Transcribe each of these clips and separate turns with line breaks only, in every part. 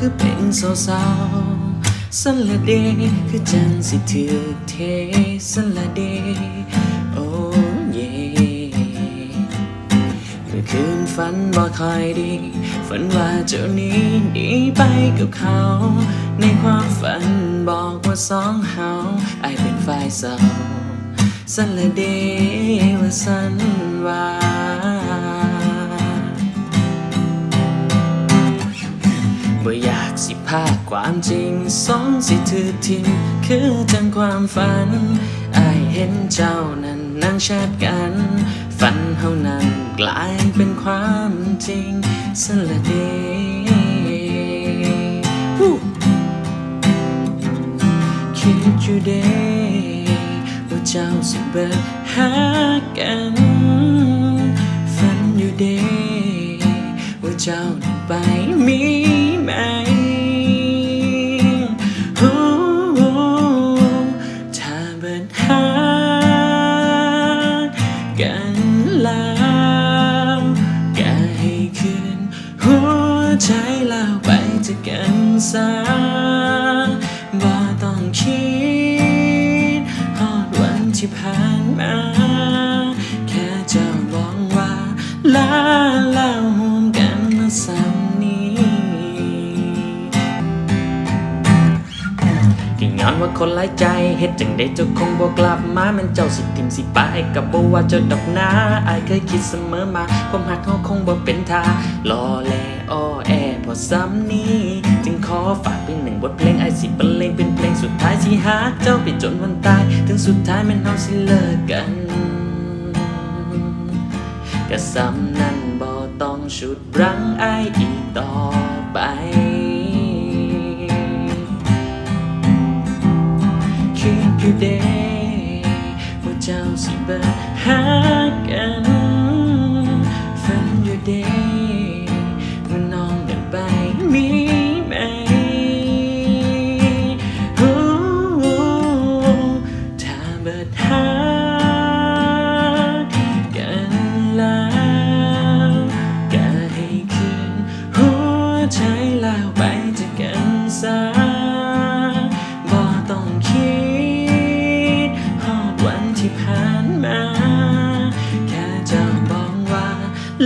คือเพลงเศร้าๆสันละเดคือจังสิถือเทสันละเด คืนฝันบ่ค่อยดี ฝันว่าเจ้านี้หนีไปกับเขา ในความฝันบอกว่าสองเฮาไอเป็นฝ่ายเศร้าสันละเดว่าสันว่าบ่อยากสิพาความจริงสองสิถือทิ้งคือจังความฝันไอเห็นเจ้านั้นนั่งแชทกัน ฝันเฮานั้นกลายเป็น จริงสละเดฮู้คิดอยู่เดว่าเจ้าสิเบิดหากันฝันอยู่เดว่าเจ้านั้นไปมีไหมถ้าเบิดหากันล้วก็ให้คืน หัวใจแล้วไปจะกกันซะบ่ต้องคิดฮอดวันที่ผ่านมา แค่จะหวังว่าลา ย้อนว่าคนหลายใจเฮ็ดจังได้เจ้าคงบ่กลับมาแมันเจ้าสิทิมสิไปกับบ่ว่าเจ้าดอกนาอายเคยคิดเสมอมาความหักเขาคงบ่เป็นทารอแลอ้อแอพอซ้ำนี้จึงขอฝากเป็นหนึ่งบทเพลงไอสิบรรเลงเป็นเพลงสุดท้ายสิหากเจ้าไปจนวันตาย ถึงสุดท้ายแม่นเฮาสิเลิกกันก็ซ้ำนั้นบ่ต้องชุดรั้งไออีกต่อ ไปคิดอยู่เดว่าเจ้าสิเบิดหา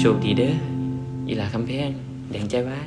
โชคดีเด้ออีหลาคำแพงแดงใจไว้